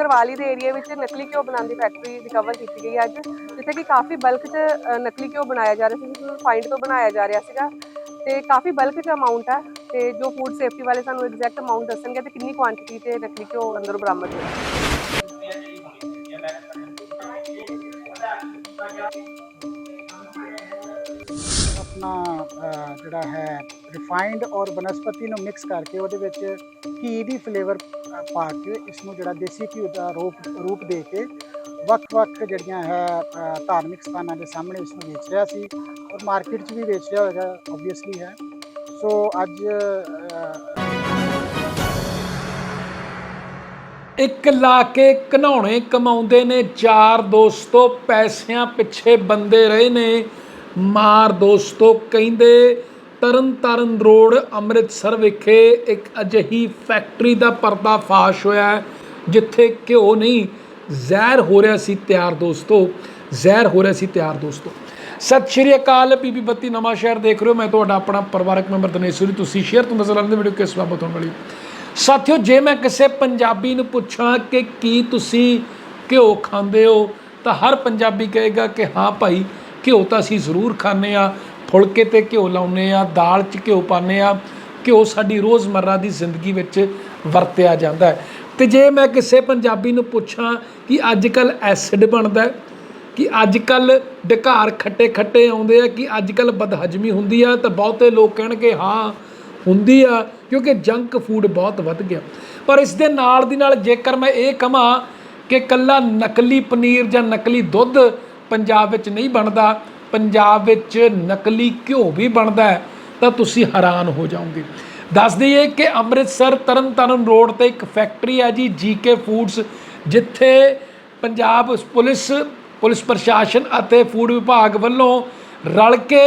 ਗਰਵਾਲੀ ਦੇ ਏਰੀਆ ਵਿੱਚ ਨਕਲੀ ਘਿਓ ਬਣਾਉਣ ਦੀ ਫੈਕਟਰੀ ਰਿਕਵਰ ਕੀਤੀ ਗਈ ਹੈ ਅੱਜ ਜਿੱਥੇ ਕਿ ਕਾਫੀ ਬਲਕ 'ਚ ਅ, ਨਕਲੀ ਘਿਓ ਬਣਾਇਆ ਜਾ ਰਿਹਾ ਸੀ ਜਿਸ ਨੂੰ ਫਾਈਂਡ ਤੋਂ ਬਣਾਇਆ ਜਾ ਰਿਹਾ ਸੀਗਾ। ਤੇ ਕਾਫੀ ਬਲਕ 'ਚ ਅਮਾਉਂਟ ਹੈ ਤੇ ਜੋ ਫੂਡ ਸੇਫਟੀ ਵਾਲੇ ਸਾਨੂੰ ਐਗਜ਼ੈਕਟ ਅਮਾਉਂਟ ਦੱਸਣਗੇ ਤੇ ਕਿੰਨੀ ਕੁਆਂਟੀਟੀ 'ਚ ਨਕਲੀ ਘਿਓ ਅੰਦਰੋਂ ਬਰਾਮਦ ਹੋਇਆ। ਆਪਣਾ ਅਹ, ਜਿਹੜਾ ਹੈ ਰਿਫਾਈਨਡ ਔਰ ਬਨਸਪਤੀ ਨੂੰ ਮਿਕਸ ਕਰਕੇ ਉਹਦੇ ਵਿੱਚ ਘੀ ਦੀ ਫਲੇਵਰ ਪਾ ਕੇ ਇਸ ਨੂੰ ਜਿਹੜਾ ਦੇਸੀ ਘਿਓ ਦਾ ਰੂਪ ਰੂਪ ਦੇ ਕੇ ਵੱਖ-ਵੱਖ ਜਿਹੜੀਆਂ ਹੈ ਧਾਰਮਿਕ ਸਥਾਨਾਂ ਦੇ ਸਾਹਮਣੇ ਇਸ ਨੂੰ ਵੇਚ ਰਿਹਾ ਸੀ ਔਰ ਮਾਰਕੀਟ 'ਚ ਵੀ ਵੇਚ ਰਿਹਾ ਹੋਵੇਗਾ ਆਬਵੀਅਸਲੀ ਹੈ। ਸੋ ਅੱਜ ਇੱਕ ਲਾ ਕੇ ਘਨਾਉਣੇ ਕਮਾਉਂਦੇ ਨੇ, ਚਾਰ ਦੋਸਤੋ ਪੈਸਿਆਂ ਪਿੱਛੇ ਬੰਦੇ ਰਹੇ ਨੇ। ਮਾਰ ਦੋਸਤੋ ਕਹਿੰਦੇ ਤਰਨ ਤਾਰਨ ਰੋਡ, ਅੰਮ੍ਰਿਤਸਰ ਵਿਖੇ ਇੱਕ ਅਜਿਹੀ ਫੈਕਟਰੀ ਦਾ ਪਰਦਾਫਾਸ਼ ਹੋਇਆ ਜਿੱਥੇ ਘਿਓ ਨਹੀਂ, ਜ਼ਹਿਰ ਹੋ ਰਿਹਾ ਸੀ, ਤਿਆਰ ਦੋਸਤੋ, ਜ਼ਹਿਰ ਹੋ ਰਿਹਾ ਸੀ, ਤਿਆਰ ਦੋਸਤੋ। ਸਤਿ ਸ਼੍ਰੀ ਅਕਾਲ ਪੀਪੀ ਬੱਤੀ ਨਵਾਂ ਸ਼ਹਿਰ ਦੇਖ ਰਹੇ ਹੋ। ਮੈਂ ਤੁਹਾਡਾ ਆਪਣਾ ਪਰਿਵਾਰਕ ਮੈਂਬਰ ਦਿਨੇਸ਼ ਤੁਸੀਂ ਸ਼ੇਅਰ ਤੋਂ ਨਜ਼ਰ ਆਉਂਦੇ ਵੀਡੀਓ ਕਿਸ ਬਾਬਤ ਹੋਣ ਵਾਲੀ ਸਾਥੀਓ, ਜੇ ਮੈਂ ਕਿਸੇ ਪੰਜਾਬੀ ਨੂੰ ਪੁੱਛਾਂ ਕਿ ਕੀ ਤੁਸੀਂ ਘਿਓ ਖਾਂਦੇ ਹੋ, ਤਾਂ ਹਰ ਪੰਜਾਬੀ ਕਹੇਗਾ ਕਿ ਹਾਂ ਭਾਈ, ਘਿਓ ਤਾਂ ਅਸੀਂ ਜ਼ਰੂਰ ਖਾਂਦੇ ਆ ਫੁਲਕੇ ਤੇ ਘਿਓ ਲਾਉਨੇ ਆ ਦਾਲ 'ਚ ਘਿਓ ਪਾਉਂਦੇ ਆ ਘਿਓ ਸਾਡੀ ਰੋਜ਼ਮਰਰਾ ਦੀ ਜ਼ਿੰਦਗੀ ਵਿੱਚ ਵਰਤਿਆ ਜਾਂਦਾ ਹੈ। ਤੇ ਜੇ ਮੈਂ ਕਿਸੇ ਪੰਜਾਬੀ ਨੂੰ ਪੁੱਛਾਂ ਕਿ ਅੱਜ ਕੱਲ ਐਸਿਡ ਬਣਦਾ ਕਿ ਅੱਜ ਕੱਲ ਡਕਾਰ ਖੱਟੇ ਖੱਟੇ ਆਉਂਦੇ ਆ, ਕਿ ਅੱਜ ਕੱਲ ਬਦਹਜਮੀ ਹੁੰਦੀ ਆ, ਤਾਂ ਬਹੁਤੇ ਲੋਕ ਕਹਿਣਗੇ, ਹਾਂ, ਹੁੰਦੀ ਆ, ਕਿਉਂਕਿ ਜੰਕ ਫੂਡ ਬਹੁਤ ਵੱਧ ਗਿਆ। ਪਰ ਇਸ ਦੇ ਨਾਲ ਦੀ ਨਾਲ ਜੇਕਰ ਮੈਂ ਇਹ ਕਹਾਂ ਕਿ ਕੱਲਾ ਨਕਲੀ ਪਨੀਰ ਜਾਂ ਨਕਲੀ ਦੁੱਧ ਪੰਜਾਬ ਵਿੱਚ ਨਹੀਂ ਬਣਦਾ ਪੰਜਾਬ ਵਿੱਚ ਨਕਲੀ ਘਿਓ ਵੀ ਬਣਦਾ ਹੈ, ਤਾਂ ਤੁਸੀਂ ਹੈਰਾਨ ਹੋ ਜਾਓਗੇ। ਦੱਸ ਦਈਏ ਕਿ ਅੰਮ੍ਰਿਤਸਰ ਤਰਨਤਾਰਨ ਰੋਡ ਤੇ ਇੱਕ ਫੈਕਟਰੀ ਹੈ ਜੀ ਜੀਕੇ ਫੂਡਸ ਜਿੱਥੇ ਪੰਜਾਬ ਪੁਲਿਸ ਪੁਲਿਸ ਪ੍ਰਸ਼ਾਸਨ ਅਤੇ ਫੂਡ ਵਿਭਾਗ ਵੱਲੋਂ ਰਲ ਕੇ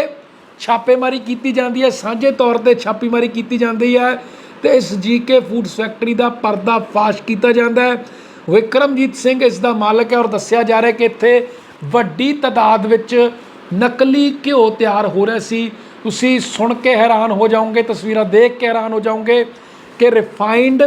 ਛਾਪੇਮਾਰੀ ਕੀਤੀ ਜਾਂਦੀ ਹੈ। ਸਾਂਝੇ ਤੌਰ ਤੇ ਛਾਪੇਮਾਰੀ ਕੀਤੀ ਜਾਂਦੀ ਹੈ ਤੇ ਇਸ ਜੀਕੇ ਫੂਡਸ ਫੈਕਟਰੀ ਦਾ ਪਰਦਾ ਫਾਸ਼ ਕੀਤਾ ਜਾਂਦਾ ਹੈ। ਵਿਕਰਮਜੀਤ ਸਿੰਘ ਇਸ ਦਾ ਮਾਲਕ ਹੈ ਔਰ ਦੱਸਿਆ ਜਾ ਰਿਹਾ ਕਿ ਇੱਥੇ ਵੱਡੀ ਤਾਦਾਦ ਵਿੱਚ ਨਕਲੀ ਘਿਓ ਤਿਆਰ ਹੋ ਰਿਹਾ ਸੀ। ਤੁਸੀਂ ਸੁਣ ਕੇ ਹੈਰਾਨ ਹੋ ਜਾਓਗੇ, ਤਸਵੀਰਾਂ ਦੇਖ ਕੇ ਹੈਰਾਨ ਹੋ ਜਾਓਗੇ ਕਿ ਰਿਫਾਈਨਡ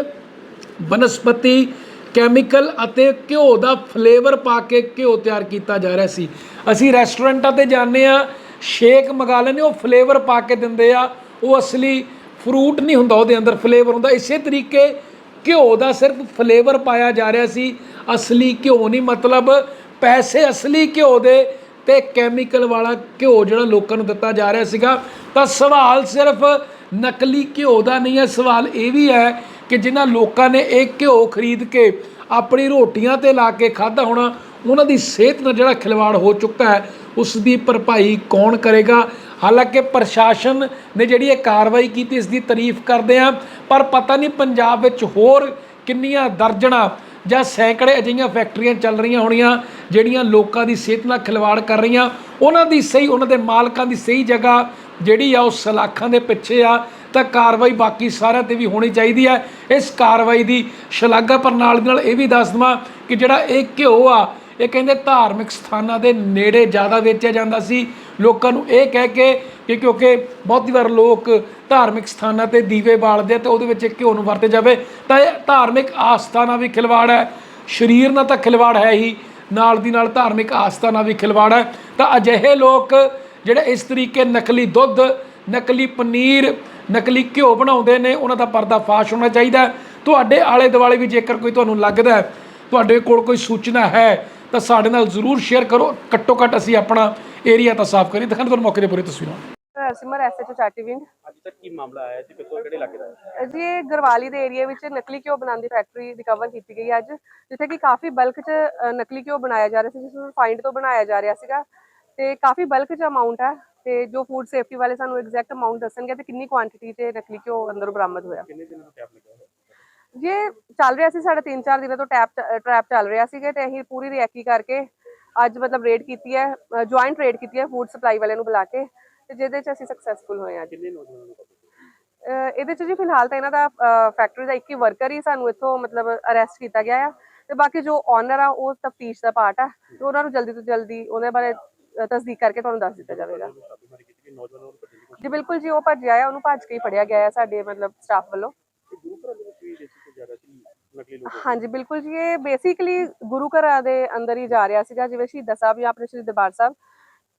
ਬਨਸਪਤੀ ਕੈਮੀਕਲ ਅਤੇ ਘਿਓ ਦਾ ਫਲੇਵਰ ਪਾ ਕੇ ਘਿਓ ਤਿਆਰ ਕੀਤਾ ਜਾ ਰਿਹਾ ਸੀ। ਅਸੀਂ ਰੈਸਟੋਰੈਂਟਾਂ ਤੇ ਜਾਂਦੇ ਆ ਸ਼ੇਕ ਮੰਗਾ ਲੈਂਦੇ ਉਹ ਫਲੇਵਰ ਪਾ ਕੇ ਦਿੰਦੇ ਆ। ਉਹ ਅਸਲੀ ਫਰੂਟ ਨਹੀਂ ਹੁੰਦਾ, ਉਹਦੇ ਅੰਦਰ ਫਲੇਵਰ ਹੁੰਦਾ। ਇਸੇ ਤਰੀਕੇ ਘਿਓ ਦਾ ਸਿਰਫ ਫਲੇਵਰ ਪਾਇਆ ਜਾ ਰਿਹਾ ਸੀ। ਅਸਲੀ ਘਿਓ ਨਹੀਂ, ਮਤਲਬ ਪੈਸੇ ਅਸਲੀ ਘਿਓ ਦੇ ਤੇ ਕੈਮੀਕਲ ਵਾਲਾ ਘਿਓ ਜਿਹੜਾ ਲੋਕਾਂ ਨੂੰ ਦਿੱਤਾ ਜਾ ਰਿਹਾ ਸੀਗਾ। ਤਾਂ ਸਵਾਲ ਸਿਰਫ ਨਕਲੀ ਘਿਓ ਦਾ ਨਹੀਂ ਹੈ, ਸਵਾਲ ਇਹ ਵੀ ਹੈ ਕਿ ਜਿਨ੍ਹਾਂ ਲੋਕਾਂ ਨੇ ਇਹ ਘਿਓ ਖਰੀਦ ਕੇ ਆਪਣੀ ਰੋਟੀਆਂ ਤੇ ਲਾ ਕੇ ਖਾਧਾ ਹੋਣਾ, ਉਹਨਾਂ ਦੀ ਸਿਹਤ ਨਾਲ ਜਿਹੜਾ ਖਿਲਵਾੜ ਹੋ ਚੁੱਕਾ ਹੈ, ਉਸ ਦੀ ਭਰਪਾਈ ਕੌਣ ਕਰੇਗਾ? ਹਾਲਾਂਕਿ ਪ੍ਰਸ਼ਾਸਨ ਨੇ ਜਿਹੜੀ ਇਹ ਕਾਰਵਾਈ ਕੀਤੀ, ਇਸ ਦੀ ਤਾਰੀਫ ਕਰਦੇ ਆ ਪਰ ਪਤਾ ਨਹੀਂ ਪੰਜਾਬ ਵਿੱਚ ਹੋਰ ਕਿੰਨੀਆਂ ਦਰਜਣਾ ਜਾਂ ਸੈਂਕੜੇ ਅਜਿਹੀਆਂ ਫੈਕਟਰੀਆਂ ਚੱਲ ਰਹੀਆਂ ਹੋਣੀਆਂ, ਜਿਹੜੀਆਂ ਲੋਕਾਂ ਦੀ ਸਿਹਤ ਨਾਲ ਖਿਲਵਾੜ ਕਰ ਰਹੀਆਂ। ਉਹਨਾਂ ਦੀ ਸਹੀ, ਉਹਨਾਂ ਦੇ ਮਾਲਕਾਂ ਦੀ ਸਹੀ ਜਗ੍ਹਾ ਜਿਹੜੀ ਆ, ਉਹ ਸਲਾਖਾਂ ਦੇ ਪਿੱਛੇ ਆ। ਤਾਂ ਕਾਰਵਾਈ ਬਾਕੀ ਸਾਰਿਆਂ ਤੇ ਵੀ ਹੋਣੀ ਚਾਹੀਦੀ ਹੈ ਇਸ ਕਾਰਵਾਈ ਦੀ ਸ਼ਲਾਘਾ ਪਰ ਨਾਲ ਨਾਲ ਇਹ ਵੀ ਦੱਸ ਦਵਾਂ ਕਿ ਜਿਹੜਾ ਇਹ ਘਿਓ ਆ, ਇਹ ਕਹਿੰਦੇ ਧਾਰਮਿਕ ਸਥਾਨਾਂ ਦੇ ਨੇੜੇ ਜ਼ਿਆਦਾ ਵੇਚਿਆ ਜਾਂਦਾ ਸੀ। ਲੋਕਾਂ ਨੂੰ ਇਹ ਕਹਿ ਕੇ ਕਿ ਕਿਉਂਕਿ ਬਹੁਤੀ ਵਾਰ ਲੋਕ ਧਾਰਮਿਕ ਸਥਾਨਾਂ ਤੇ ਦੀਵੇ ਬਾਲਦੇ ਆ ਤੇ ਉਹਦੇ ਵਿੱਚ ਘਿਓ ਨੂੰ ਵਰਤੇ ਜਾਵੇ, ਤਾਂ ਇਹ ਧਾਰਮਿਕ ਆਸਥਾ ਨਾਲ ਵੀ ਖਿਲਵਾੜ ਹੈ। ਸਰੀਰ ਨਾਲ ਤਾਂ ਖਿਲਵਾੜ ਹੈ ਹੀ, ਨਾਲ ਦੀ ਨਾਲ ਧਾਰਮਿਕ ਆਸਥਾ ਨਾਲ ਵੀ ਖਿਲਵਾੜ ਹੈ। ਤਾਂ ਅਜਿਹੇ ਲੋਕ ਜਿਹੜੇ ਇਸ ਤਰੀਕੇ ਨਕਲੀ ਦੁੱਧ, ਨਕਲੀ ਪਨੀਰ, ਨਕਲੀ ਘਿਓ ਬਣਾਉਂਦੇ ਨੇ, ਉਹਨਾਂ ਦਾ ਪਰਦਾ ਫਾਸ਼ ਹੋਣਾ ਚਾਹੀਦਾ ਤੁਹਾਡੇ ਆਲੇ ਦੁਆਲੇ ਵੀ ਜੇਕਰ ਕੋਈ ਤੁਹਾਨੂੰ ਲੱਗਦਾ ਤੁਹਾਡੇ ਕੋਲ ਕੋਈ ਸੂਚਨਾ ਹੈ, ਤਾਂ ਸਾਡੇ ਨਾਲ ਜ਼ਰੂਰ ਸ਼ੇਅਰ ਕਰੋ। ਘੱਟੋ ਘੱਟ ਅਸੀਂ ਆਪਣਾ ਏਰੀਆ ਤਾਂ ਸਾਫ਼ ਕਰੀਏ। ਦਿਖਾਣ ਤੁਹਾਨੂੰ ਮੌਕੇ ਦੇ ਪੂਰੀ ਤਸਵੀਰਾਂ। ਸਿਮਰ ਐਸਐਚਓ ਚਾਟੀਵਿੰਡ ਅੱਜ ਤੱਕ ਕੀ ਮਾਮਲਾ ਆਇਆ? ਜੀ ਕਿੱਥੋਂ ਕਿਹੜੇ ਇਲਾਕੇ ਦਾ ਹੈ? ਜੀ ਇਹ ਗਰਵਾਲੀ ਦੇ ਏਰੀਆ ਵਿੱਚ ਨਕਲੀ ਘਿਓ ਬਣਾਉਣ ਦੀ ਫੈਕਟਰੀ ਰਿਕਵਰ ਕੀਤੀ ਗਈ ਅੱਜ ਜਿੱਥੇ ਕਿ ਕਾਫੀ ਬਲਕ 'ਚ ਅ, ਨਕਲੀ ਘਿਓ ਬਣਾਇਆ ਜਾ ਰਿਹਾ ਸੀ ਜਿਸ ਨੂੰ ਫਾਈਂਡ ਤੋਂ ਬਣਾਇਆ ਜਾ ਰਿਹਾ ਸੀਗਾ। ਤੇ ਕਾਫੀ ਬਲਕ 'ਚ ਅਮਾਉਂਟ ਹੈ ਤੇ ਜੋ ਫੂਡ ਸੇਫਟੀ ਵਾਲੇ ਸਾਨੂੰ ਐਗਜ਼ੈਕਟ ਅਮਾਉਂਟ ਦੱਸਣਗੇ ਤੇ ਕਿੰਨੀ ਕੁਆਂਟੀਟੀ 'ਚ ਨਕਲੀ ਘਿਓ ਅੰਦਰੋਂ ਬਰਾਮਦ ਹੋਇਆ। ਕਿੰਨੇ ਦਿਨਾਂ ਤੋਂ ਟੈਪ ਲੱਗਿਆ ਹੋਇਆ? ਜੀ ਇਹ ਚੱਲ ਰਿਹਾ ਸੀ ਸਾਡਾ 3-4 ਦਿਨਾਂ ਤੋਂ ਟੈਪ ਟਰੈਪ ਚੱਲ ਰਿਹਾ ਸੀਗਾ ਤੇ ਅਸੀਂ ਪੂਰੀ ਰਿਐਕੀ ਕਰਕੇ ਅੱਜ ਮਤਲਬ ਰੇਡ ਕੀਤੀ ਹੈ ਜੁਆਇੰਟ ਰੇਡ ਕੀਤੀ ਹੈ ਫੂਡ ਸਪਲਾਈ ਵਾਲਿਆਂ ਨੂੰ ਬੁਲਾ ਕੇ। ਤੇ ਜਿਹਦੇ 'ਚ ਅਸੀਂ ਸਕਸੈਸਫੁਲ ਹੋਏ ਅੱਜ। ਕਿੰਨੇ ਨੌਜਵਾਨਾਂ ਨੂੰ ਇਹਦੇ ਚ ਜੀ ਫਿਲਹਾਲ ਤਾਂ ਇਹਨਾਂ ਦਾ ਫੈਕਟਰੀ ਦਾ ਇੱਕ ਹੀ ਵਰਕਰ ਹੀ ਸਾਨੂੰ ਇੱਥੋਂ ਮਤਲਬ ਅਰੈਸਟ ਕੀਤਾ ਗਿਆ ਆ। ਤੇ ਬਾਕੀ ਜੋ ਓਨਰ ਆ ਉਹ ਤਫਤੀਸ਼ ਦਾ ਪਾਰਟ ਆ। ਤੇ ਉਹਨਾਂ ਨੂੰ ਜਲਦੀ ਤੋਂ ਜਲਦੀ ਉਹਦੇ ਬਾਰੇ ਤਸਦੀਕ ਕਰਕੇ ਤੁਹਾਨੂੰ ਦੱਸ ਦਿੱਤਾ ਜਾਵੇਗਾ। ਜੀ ਬਿਲਕੁਲ ਜੀ ਉਹ ਭੱਜਿਆ ਆ ਉਹਨੂੰ ਭੱਜ ਕੇ ਹੀ ਫੜਿਆ ਗਿਆ ਆ ਸਾਡੇ ਮਤਲਬ ਸਟਾਫ ਵੱਲੋਂ। ਹਾਂਜੀ ਬਿਲਕੁਲ ਜੀ ਇਹ ਬੇਸਿਕਲੀ ਗੁਰੂ ਘਰਾਂ ਦੇ ਅੰਦਰ ਹੀ ਜਾ ਰਿਹਾ ਸੀਗਾ ਜਿਵੇਂ ਸ਼ਹੀਦਾਂ ਸਾਹਿਬ ਜਾਂ ਆਪਣੇ ਸ਼੍ਰੀ ਦਰਬਾਰ ਸਾਹਿਬ।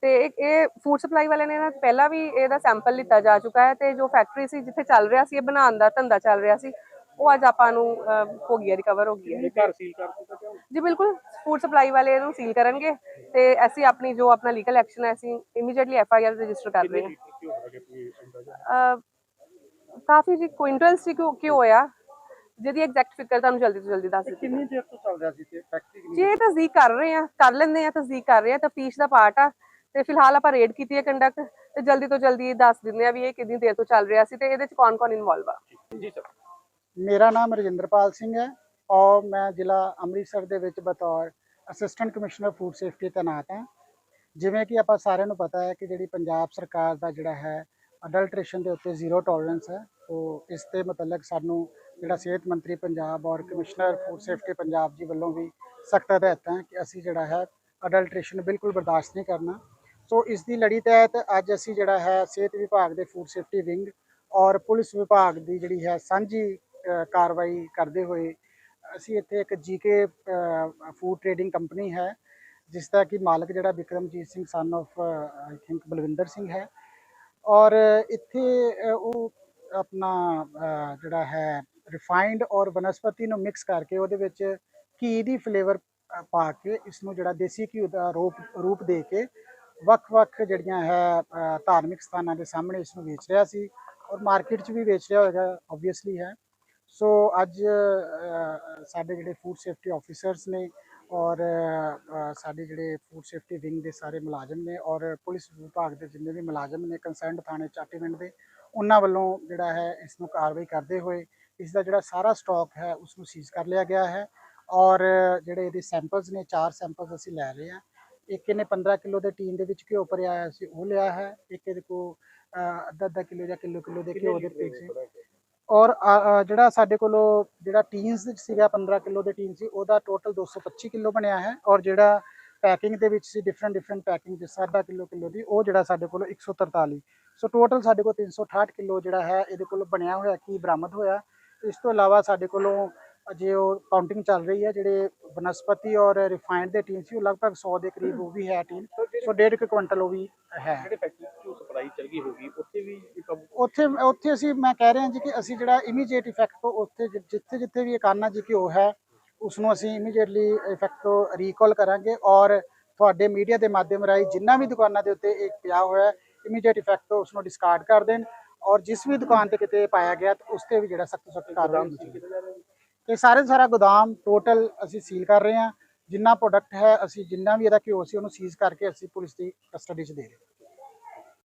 ਤੇ ਇਹ- ਫੂਡ ਸਪਲਾਈ ਵਾਲੇ ਨੇ ਨਾ ਪਹਿਲਾਂ ਵੀ ਇਹਦਾ ਸੈਂਪਲ ਲਿੱਤਾ ਜਾ ਚੁੱਕਾ ਹੈ ਤੇ ਜੋ ਫੈਕਟਰੀ ਸੀ ਜਿੱਥੇ ਚੱਲ ਰਿਹਾ ਸੀ ਇਹ ਬਣਾਉਣ ਦਾ ਧੰਦਾ ਚੱਲ ਰਿਹਾ ਸੀ ਉਹ ਅੱਜ ਆਪਾਂ ਨੂੰ ਹੋ ਗਿਆ ਰਿਕਵਰ ਹੋ ਗਿਆ ਇਹ ਘਰ ਸੀਲ ਕਰ ਦਿੱਤਾ ਕਿਉਂ ਜੀ ਬਿਲਕੁਲ ਫੂਡ ਸਪਲਾਈ ਵਾਲੇ ਇਹਨੂੰ ਸੀਲ ਕਰਨਗੇ ਤੇ ਅਸੀਂ ਆਪਣੀ ਜੋ ਆਪਣਾ ਲੀਗਲ ਐਕਸ਼ਨ ਹੈ ਅਸੀਂ immediately F I R register ਕਰ ਰਹੇ ਹਾਂ। ਕਾਫੀ ਜੀ ਕੁਇੰਟਲਸ ਸੀ ਕਿਉਂ ਕਿਉਂ ਹੋਇਆ। ਜਿਹਦੀ ਐਗਜ਼ੈਕਟ ਫਿਗਰ ਤੁਹਾਨੂੰ ਜਲਦੀ ਤੋਂ ਜਲਦੀ ਦੱਸ ਦਿੱਤੀ ਕਿੰਨੀ ਦੇਰ ਤੋਂ ਚੱਲ ਰਿਹਾ ਸੀ ਤੇ ਫੈਕਟਰੀ ਜੀ ਇਹ ਤਸਦੀਕ ਕਰ ਰਹੇ ਆ ਕਰ ਲੈਂਦੇ ਆ ਤਸਦੀਕ ਕਰ ਰਹੇ ਆ ਤਫਤੀਸ਼ ਦਾ ਪਾਰਟ ਆ। ਤੇ ਫਿਲਹਾਲ ਆਪਾਂ ਰੇਡ ਕੀਤੀ ਹੈ ਕੰਡਕਟ ਤੇ ਜਲਦੀ ਤੋਂ ਜਲਦੀ ਦੱਸ ਦਿੰਦੇ ਆ ਵੀ ਇਹ ਕਿੰਨੀ ਦੇਰ ਤੋਂ ਚੱਲ ਰਿਹਾ ਸੀ ਤੇ ਇਹਦੇ ਚ ਕੌਣ ਕੌਣ ਇਨਵੋਲਵ ਆ। ਜੀ ਸਰ ਮੇਰਾ ਨਾਮ ਰਜਿੰਦਰਪਾਲ ਸਿੰਘ ਹੈ ਔਰ ਮੈਂ ਜ਼ਿਲ੍ਹਾ ਅੰਮ੍ਰਿਤਸਰ ਦੇ ਵਿੱਚ ਬਤੌਰ ਅਸਿਸਟੈਂਟ ਕਮਿਸ਼ਨਰ ਫੂਡ ਸੇਫਟੀ ਤੈਨਾਤ ਹਾਂ। ਜਿਵੇਂ ਕਿ ਆਪਾਂ ਸਾਰਿਆਂ ਨੂੰ ਪਤਾ ਹੈ ਕਿ ਜਿਹੜੀ ਪੰਜਾਬ ਸਰਕਾਰ ਦਾ ਜਿਹੜਾ ਹੈ ਅਡਲਟ੍ਰੇਸ਼ਨ ਦੇ ਉੱਤੇ ਜ਼ੀਰੋ ਟੋਲਰੈਂਸ ਹੈ ਉਹ ਇਸ ਦੇ ਮੁਤਲਕ ਸਾਨੂੰ ਜਿਹੜਾ ਸਿਹਤ ਮੰਤਰੀ ਪੰਜਾਬ ਔਰ ਕਮਿਸ਼ਨਰ ਫੂਡ ਸੇਫਟੀ ਪੰਜਾਬ ਜੀ ਵੱਲੋਂ ਵੀ ਸਖਤ ਹਦਾਇਤਾਂ ਕਿ ਅਸੀਂ ਜਿਹੜਾ ਹੈ ਅਡਲਟ੍ਰੇਸ਼ਨ ਬਿਲਕੁਲ ਬਰਦਾਸ਼ਤ ਨਹੀਂ ਕਰਨਾ। ਸੋ ਇਸ ਦੀ ਲੜੀ ਤਹਿਤ ਅੱਜ ਅਸੀਂ ਜਿਹੜਾ ਹੈ ਸਿਹਤ ਵਿਭਾਗ ਦੇ ਫੂਡ ਸੇਫਟੀ ਵਿੰਗ ਔਰ ਪੁਲਿਸ ਵਿਭਾਗ ਦੀ ਜਿਹੜੀ ਹੈ ਸਾਂਝੀ ਕਾਰਵਾਈ ਕਰਦੇ ਹੋਏ ਅਸੀਂ ਇੱਥੇ ਇੱਕ ਜੀਕੇ ਫੂਡ ਟ੍ਰੇਡਿੰਗ ਕੰਪਨੀ ਹੈ, ਜਿਸ ਦਾ ਕਿ ਮਾਲਕ ਜਿਹੜਾ Bikramjit Singh son of I think Balwinder Singh ਹੈ। ਔਰ ਇੱਥੇ ਉਹ ਆਪਣਾ ਜਿਹੜਾ ਹੈ ਰਿਫਾਈਨਡ ਔਰ ਬਨਸਪਤੀ ਨੂੰ ਮਿਕਸ ਕਰਕੇ ਉਹਦੇ ਵਿੱਚ ਘੀ ਦੀ ਫਲੇਵਰ ਪਾ ਕੇ ਇਸ ਨੂੰ ਜਿਹੜਾ ਦੇਸੀ ਘੀ ਦਾ ਰੂਪ ਰੂਪ ਦੇ ਕੇ ਵੱਖ-ਵੱਖ ਜਿਹੜੀਆਂ ਹੈ ਧਾਰਮਿਕ ਸਥਾਨਾਂ ਦੇ ਸਾਹਮਣੇ ਇਸ ਨੂੰ ਵੇਚ ਰਿਹਾ ਸੀ ਔਰ ਮਾਰਕੀਟ 'ਚ ਵੀ ਵੇਚ ਰਿਹਾ ਹੋਏਗਾ ਆਬਵੀਅਸਲੀ ਹੈ। ਸੋ ਅੱਜ ਸਾਡੇ ਜਿਹੜੇ ਫੂਡ ਸੇਫਟੀ ਆਫੀਸਰਸ ਨੇ ਔਰ ਸਾਡੇ ਜਿਹੜੇ ਫੂਡ ਸੇਫਟੀ ਵਿੰਗ ਦੇ ਸਾਰੇ ਮੁਲਾਜ਼ਮ ਨੇ ਔਰ ਪੁਲਿਸ ਵਿਭਾਗ ਦੇ ਜਿੰਨੇ ਵੀ ਮੁਲਾਜ਼ਮ ਨੇ ਕੰਸਰਨਡ ਥਾਣੇ ਚਾਟੀਵਿੰਡ ਦੇ, ਉਹਨਾਂ ਵੱਲੋਂ ਜਿਹੜਾ ਹੈ ਇਸ ਨੂੰ ਕਾਰਵਾਈ ਕਰਦੇ ਹੋਏ ਇਸ ਦਾ ਜਿਹੜਾ ਸਾਰਾ ਸਟਾਕ ਹੈ, ਉਸ ਨੂੰ ਸੀਜ਼ ਕਰ ਲਿਆ ਗਿਆ ਹੈ। ਔਰ ਜਿਹੜੇ ਇਹਦੇ ਸੈਂਪਲਸ ਨੇ, ਚਾਰ ਸੈਂਪਲਸ ਅਸੀਂ ਲੈ ਰਹੇ ਹਾਂ। ਇੱਕ ਇਹਨੇ 15 ਕਿਲੋ ਦੇ ਟੀਨ ਦੇ ਵਿੱਚ ਘਿਓ ਭਰਿਆ ਹੋਇਆ ਸੀ ਉਹ ਲਿਆ ਹੈ ਇੱਕ ਇਹਦੇ ਕੋ ਅੱਧਾ ਅੱਧਾ ਕਿਲੋ ਜਾਂ ਕਿਲੋ ਕਿਲੋ ਦੇ ਘਿਓ ਦੇ ਸੀ। ਔਰ ਜਿਹੜਾ ਸਾਡੇ ਕੋਲੋਂ ਜਿਹੜਾ ਟੀਨਸ ਵਿੱਚ ਸੀਗਾ 15 ਕਿਲੋ ਦੇ ਟੀਨ ਸੀ ਉਹਦਾ ਟੋਟਲ 225 ਕਿਲੋ ਬਣਿਆ ਹੈ ਔਰ ਜਿਹੜਾ ਪੈਕਿੰਗ ਦੇ ਵਿੱਚ ਸੀ ਡਿਫਰੈਂਟ ਡਿਫਰੈਂਟ ਪੈਕਿੰਗ ਜਿਸ ਅੱਧਾ ਕਿਲੋ ਕਿਲੋ ਦੀ ਉਹ ਜਿਹੜਾ ਸਾਡੇ ਕੋਲ 143 ਸੋ ਟੋਟਲ ਸਾਡੇ ਕੋਲ 368 ਕਿਲੋ ਜਿਹੜਾ ਹੈ ਇਹਦੇ ਕੋਲ ਬਣਿਆ ਹੋਇਆ ਕੀ ਬਰਾਮਦ ਹੋਇਆ। ਇਸ ਤੋਂ ਇਲਾਵਾ ਸਾਡੇ ਕੋਲੋਂ ਅਜੇ ਉਹ ਕਾਊਂਟਿੰਗ ਚੱਲ ਰਹੀ ਹੈ ਜਿਹੜੇ ਬਨਸਪਤੀ ਔਰ ਰਿਫਾਈਨਡ ਦੇ ਟੀਨ ਸੀ ਉਹ ਲਗਭਗ 100 ਦੇ ਕਰੀਬ ਉਹ ਵੀ ਹੈ ਟੀਨ ਸੋ ਡੇਢ ਕੁ ਕੁਇੰਟਲ ਉਹ ਵੀ ਹੈ। ਜਿਹੜੇ ਫੈਕਟਰੀ ਤੋਂ ਸਪਲਾਈ ਚੱਲ ਗਈ ਹੋਗੀ ਉੱਥੇ ਵੀ ਉੱਥੇ ਉੱਥੇ ਅਸੀਂ ਮੈਂ ਕਹਿ ਰਿਹਾ ਜੀ ਕਿ ਅਸੀਂ ਜਿਹੜਾ ਇਮੀਡੀਏਟ ਇਫੈਕਟ ਤੋਂ ਉੱਥੇ ਜਿੱਥੇ ਜਿੱਥੇ ਵੀ ਇਹ ਕਾਨਾ ਜੀ ਘਿਓ ਹੈ ਉਸ ਨੂੰ ਅਸੀਂ ਇਮੀਡੀਏਟਲੀ ਇਫੈਕਟ ਤੋਂ ਰੀਕਾਲ ਕਰਾਂਗੇ ਔਰ ਤੁਹਾਡੇ ਮੀਡੀਆ ਦੇ ਮਾਧਿਅਮ ਰਾਹੀਂ ਜਿੰਨਾ ਵੀ ਦੁਕਾਨਾਂ ਦੇ ਉੱਤੇ ਇਹ ਪਿਆ ਹੋਇਆ ਹੈ ਇਮੀਡੀਏਟ ਇਫੈਕਟ ਤੋਂ ਉਸ ਨੂੰ ਡਿਸਕਾਰਡ ਕਰ ਦੇਣ ਔਰ ਜਿਸ ਵੀ ਦੁਕਾਨ ਤੇ ਕਿਤੇ ਪਾਇਆ ਗਿਆ ਉਸ ਤੇ ਵੀ ਜਿਹੜਾ ਸਖਤ ਸਖਤ ਕਾਰਵਾਈ ਹੋਣੀ ਚਾਹੀਦੀ ਇਹ ਸਾਰੇ ਸਾਰਾ ਗੋਦਾਮ ਟੋਟਲ ਅਸੀਂ ਸੀਲ ਕਰ ਰਹੇ ਹਾਂ। ਜਿੰਨਾ ਪ੍ਰੋਡਕਟ ਹੈ, ਅਸੀਂ ਜਿੰਨਾ ਵੀ ਇਹਦਾ ਘਿਓ ਸੀ, ਉਹਨੂੰ ਸੀਜ਼ ਕਰਕੇ ਅਸੀਂ ਪੁਲਿਸ ਦੀ ਕਸਟਡੀ 'ਚ ਦੇ ਰਹੇ ਹਾਂ।